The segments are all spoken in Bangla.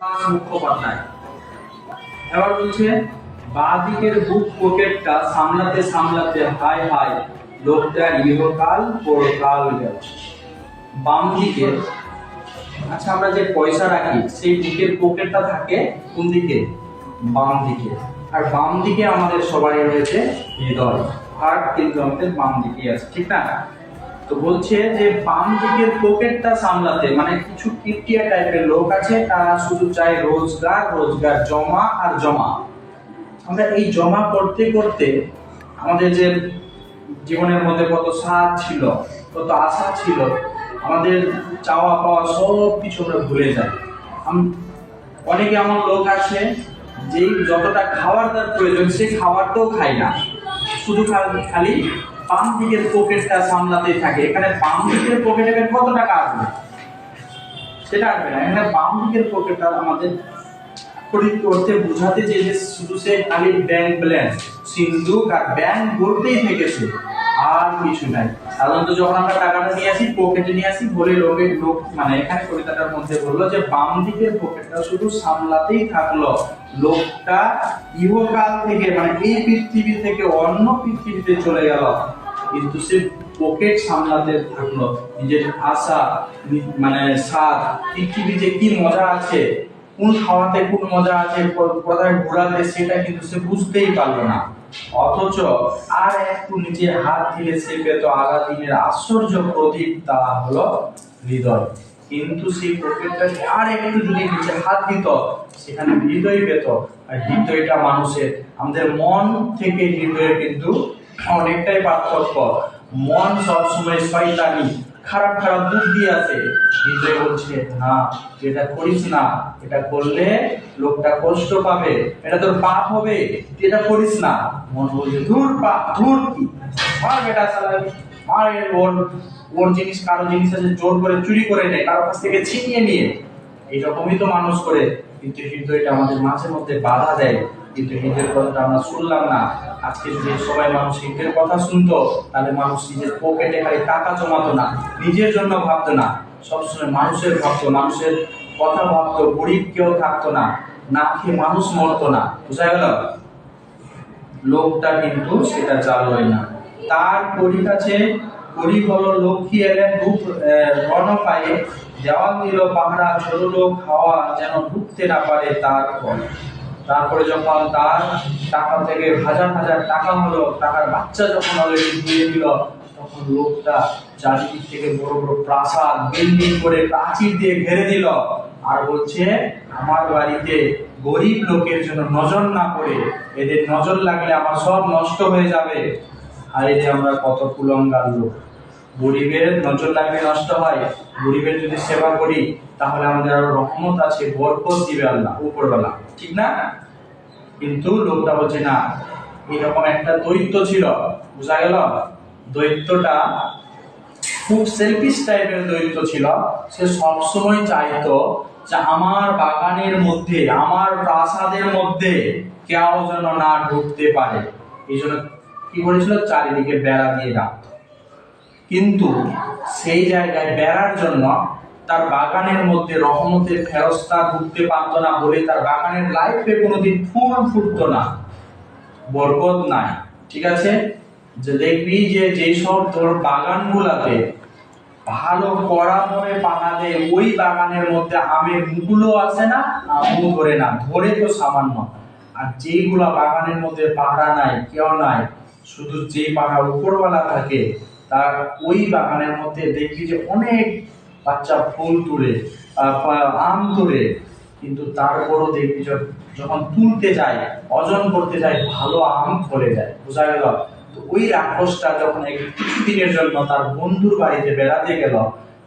মুখোপাধ্যায় এবার বলছে বাঁ দিকের বুক পকেটটা সামলাতে সামলাতে ইহকাল পরকাল গেল। বাম দিকে আচ্ছা আমরা যে পয়সা রাখি, সেই বুকের পকেটটা থাকে কোন দিকে? বাম দিকে। আর বাম দিকে আমাদের সবারই রয়েছে হৃদয়। হার্ট কিন্তু আমাদের বাম দিকে আছে, ঠিক না? তো বলছে যে বাম দিকের পকেটটা সামলাতে মানে কিছু কিপটিয়া টাইপের লোক আছে, তারা শুধু চায় রোজগার রোজগার জমা আর জমা। আমরা এই জমা করতে করতে আমাদের যে জীবনের মধ্যে কত স্বাদ ছিল, কত আশা ছিল, আমাদের চাওয়া পাওয়া সব কিছু আমরা ভুলে যাই। অনেকে এমন লোক আছে, যেই যতটা খাবার তার প্রয়োজন সেই খাবারটাও খায় না। শুধু খালি বাম দিকের পকেটটা সামলাতেই থাকে। এখানে বাম দিকের পকেটে কত টাকা আসবে? সেটা আসবে না। এখানে বাম দিকের পকেটটা আমাদের খরিদ করতে বোঝাতে শুধু সে খালি ব্যাংক ব্যালেন্স আর ব্যাংক থেকেছে। আর কিছু নাই। সাধারণত যখন আমরা টাকাটা নিয়ে আসি পকেটে নিয়ে আসি, বলে লোকে লোক মানে এখানে কবিতাটার মধ্যে বলল যে বাম দিকের পকেটটা শুধু সামলাতেই থাকল। লোকটা ইহকাল থেকে মানে এই পৃথিবী থেকে অন্য পৃথিবীতে চলে গেল। কিন্তু সে পকেট সামলাতে থাকল। নিজের আশা মানে স্বাদ পৃথিবীতে কি মজা আছে, কোন খাওয়াতে কোন মজা আছে কোথায় ঘোরাতে সেটা কিন্তু সে বুঝতেই পারল না। অথচ আর একটু নিচে হাত দিলে সে পেত আলাদিনের আশ্চর্য প্রদীপ, তা হলো হৃদয়। কিন্তু সেই পকেটটাকে আর একটু যদি নিচে হাত দিত, সেখানে হৃদয় পেত। আর হৃদয়টা মানুষের, আমাদের মন থেকে হৃদয়ের কিন্তু অনেকটাই পার্থক্য। মন সবসময় শয়তানি, খারাপ খারাপ বুদ্ধি আছে। হৃদয় বলছে, না, এটা করিস না। এটা করলে লোকটা কষ্ট পাবে। এটা তোর পাপ হবে। এটা করিস না। মন বলছে, ধুর পাপ, ধুর কি? মার বেটা চালাই মার ওর ওর জিনিস, কারও জিনিস আছে, জোর করে চুরি করে নেয়, কারও কাছ থেকে ছিনিয়ে নিয়ে। এইরকমই তো মানুষ করে, কিন্তু হৃদয়টা আমাদের মাঝে মধ্যে বাধা দেয়। কিন্তু হৃদয়ের কথাটা আমরা শুনলাম না। আজকে যদি সবাই মানুষ হৃদয়ের কথা শুনতো, তাহলে মানুষ নিজের পকেটে খালি টাকা জমাতো না, নিজের জন্য ভাবতো না। সবসময় মানুষের ভাবতো, মানুষের কথা ভাবতো, গরিব কেউ থাকতো না না খেয়ে মানুষ মরতো না। বুঝা গেল? লোকটা কিন্তু সেটা চালই না। তার করি কাছে করি হলো লক্ষ্মী এলেন রূপ রণ পায়ে দেওয়াল দিল পাহারা ঝরলো খাওয়া যেন ঢুকতে না পারে তার ফল। তারপরে যখন তার টাকা থেকে হাজার হাজার টাকা হলো টাকার বাচ্চা যখন অলরেডি দিয়ে দিল, তখন লোকটা চারিদিক থেকে বড় বড় প্রাসাদ বিল্ডিং করে প্রাচীর দিয়ে ঘেরে দিল। আর বলছে, আমার বাড়িতে গরিব লোকের জন্য নজর না পড়ে, এদের নজর লাগলে আমার সব নষ্ট হয়ে যাবে। আর এই যে আমরা কত কুলঙ্গার লোক। গরিবের নজর লাগলে নষ্ট হয়। গরিবের যদি সেবা করি, তাহলে আমাদের আরও রহমত আছে, বরকত দিবে আল্লাহ উপরওয়ালা। ঠিক না? কিন্তু লোকটা বলছে, না, এরকম একটা দৈত্য ছিল, বোঝা গেল? দৈত্যটা খুব সেলফিশ টাইপের দৈত্য ছিল। সে সবসময় চাইতো যে আমার বাগানের মধ্যে, আমার প্রাসাদের মধ্যে কেউ যেন না ঢুকতে পারে। এই জন্য কি করেছিল? চারিদিকে বেড়া দিয়ে রাখতো। কিন্তু সেই জায়গায় বেড়ার জন্য তার বাগানের মধ্যে রহমতের ফেরস্তা ঢুকতে পারতো না বলে তার বাগানের লাইফে কোনোদিন ফুল ফুটতো না, বরকত নাই। ঠিক আছে? যে দেখবি যে যেসব তোর বাগানগুলাতে ভালো কড়া ধরে পানা দেয়, ওই বাগানের মধ্যে আমের মুকুলো আছে না? আমও ধরে না, ধরে তো সামান্য। আর যেইগুলা বাগানের মধ্যে পাহারা নাই, কেউ নাই, শুধু যে পাহাড় উপরওয়ালা থাকে তার ওই বাগানের মধ্যে দেখবি যে অনেক বাচ্চা ফুল তুলে আম তুলে। কিন্তু তারপরও দেখবি যখন তুলতে যায় ওজন করতে যায়, ভালো আম ফলে যায়। বোঝা গেল? তো ওই রাক্ষসটা যখন এক কিছুদিনের জন্য তার বন্ধুর বাড়িতে বেড়াতে গেল,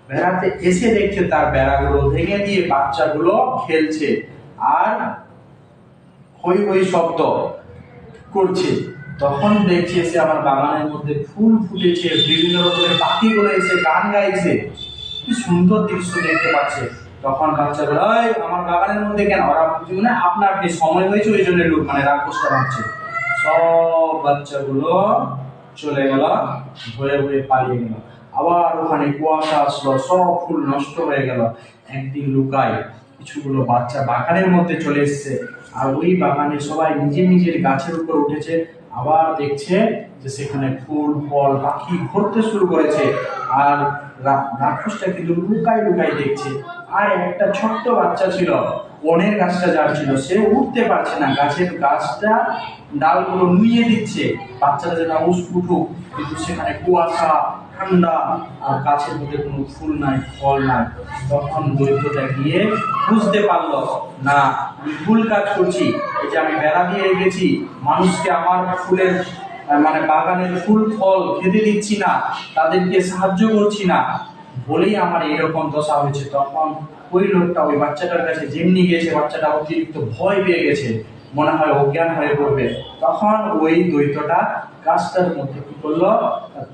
বেড়াতে এসে দেখছে তার বেড়াগুলো ভেঙে দিয়ে বাচ্চাগুলো খেলছে আর হই হই শব্দ করছে। তখন দেখছে সে আমার বাগানের মধ্যে ফুল ফুটেছে বিভিন্ন রকমের পাখিগুলো এসে গান গাইছে। কি সুন্দর দৃশ্য দেখতে পাচ্ছে। তখন বাচ্চাগুলো "এই, আমার বাগানের মধ্যে কেন? ওরা বুঝবে না আপনার আপনি সময় হয়েছে? ওই জন্য লোক মানে রাক্ষসটা ভাবছে সব বাচ্চাগুলো চলে গেল ভয়ে ভয়ে পালিয়ে গেল। আবার ওখানে কুয়াশা আসলো সব ফুল নষ্ট হয়ে গেল। একদিন লুকায় কিছুগুলো বাচ্চা বাগানের মধ্যে চলে এসছে। আর ওই বাগানে সবাই নিজের নিজের গাছের উপর উঠেছে। আবার দেখছে যে সেখানে ফুল, ফল, পাখি ঘুরতে শুরু করেছে। আর রাক্ষসটা কিন্তু লুকাই লুকাই দেখছে। আর একটা ছোট্ট বাচ্চা ছিল, বনের গাছটা যার ছিল, সে উঠতে পারছে না। গাছের গাছটা ডালগুলো নুইয়ে দিচ্ছে। বাচ্চাটা যেটা উস কিন্তু সেখানে কুয়াশা ঠান্ডা আর গাছের মধ্যে কোনো ফুল নাই, ফল নাই। তখন দৈত্যটা গিয়ে বুঝতে পারল, না, আমি ভুল কাজ করছি। এই যে আমি বেড়া দিয়ে গেছি মানুষকে আমার ফুলের মানে বাগানের ফুল, ফল খেতে দিচ্ছি না, তাদেরকে সাহায্য করছি না। বলেই আমার এরকম দশা হয়েছে। তখন ওই লোকটা ওই বাচ্চাটার কাছে যেমনি গেছে, বাচ্চাটা অতিরিক্ত ভয় পেয়ে গেছে। মনে হয় অজ্ঞান হয়ে পড়বে। তখন ওই দৈত্যটা গাছটার মধ্যে কি করল?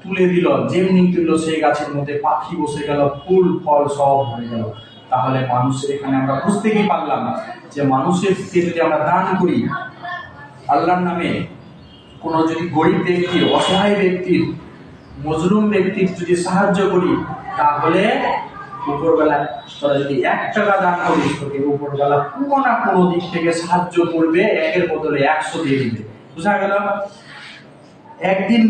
তুলে দিল। যেমনি তুললো, সেই গাছের মধ্যে পাখি বসে গেল, ফুল, ফল সব হয়ে গেল। তাহলে মানুষের এখানে আমরা বুঝতে কি পারলাম যে মানুষের থেকে যদি আমরা দান করি, আল্লাহর নামে কোনো যদি গরিব ব্যক্তি, অসহায় ব্যক্তির মজলুম ব্যক্তির যদি সাহায্য করি, তাহলে উপরবেলা তোরা যদি এক টাকা দান করিস তোকে উপরবেলা কোনো না কোনো দিক থেকে সাহায্য করবে, একের বদলে একশো দিয়ে দিবে। বুঝা গেল? একদিন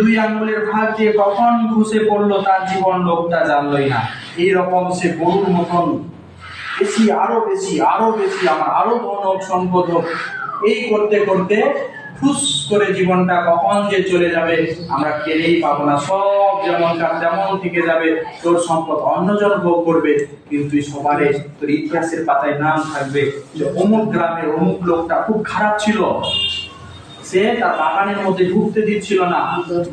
দুই আঙ্গুলের ভাগ দিয়ে কখন ঘুষে পড়ল তার জীবন লোকটা জানলই না। এইরকম সে গরুর মতন, বেশি, আরও বেশি আরও বেশি, আমার আরও ধন সম্পদ এই করতে করতে ফুস করে জীবনটা কখন যে চলে যাবে। আমরা কেড়েই পাবো না। সব যেমনকার তেমন থেকে যাবে। তোর সম্পদ অন্যজন ভোগ করবে। কিন্তু সবারে তোর ইতিহাসের পাতায় নাম থাকবে যে অমুক গ্রামের অমুক লোকটা খুব খারাপ ছিল। সে তার বাগানের মধ্যে ঢুকতে দিচ্ছিল না।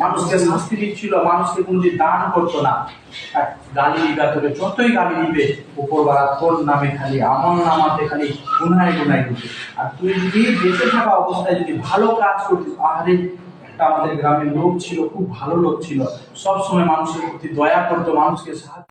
মানুষকে শাস্তি দিচ্ছিল, মানুষকে কোনদিন দান করতো না। গালি দিবা, তোকে যতই গালি দিবে উপরবেলা তোর নামে খালি আমার নামাতে খালি গুনায় গুনায় দিবে। আর তুই যদি বেঁচে থাকা অবস্থায় যদি ভালো কাজ করতিস আরে একটা আমাদের গ্রামের লোক ছিল, খুব ভালো লোক ছিল। সব সময় মানুষের প্রতি দয়া করতো, মানুষকে সাহায্য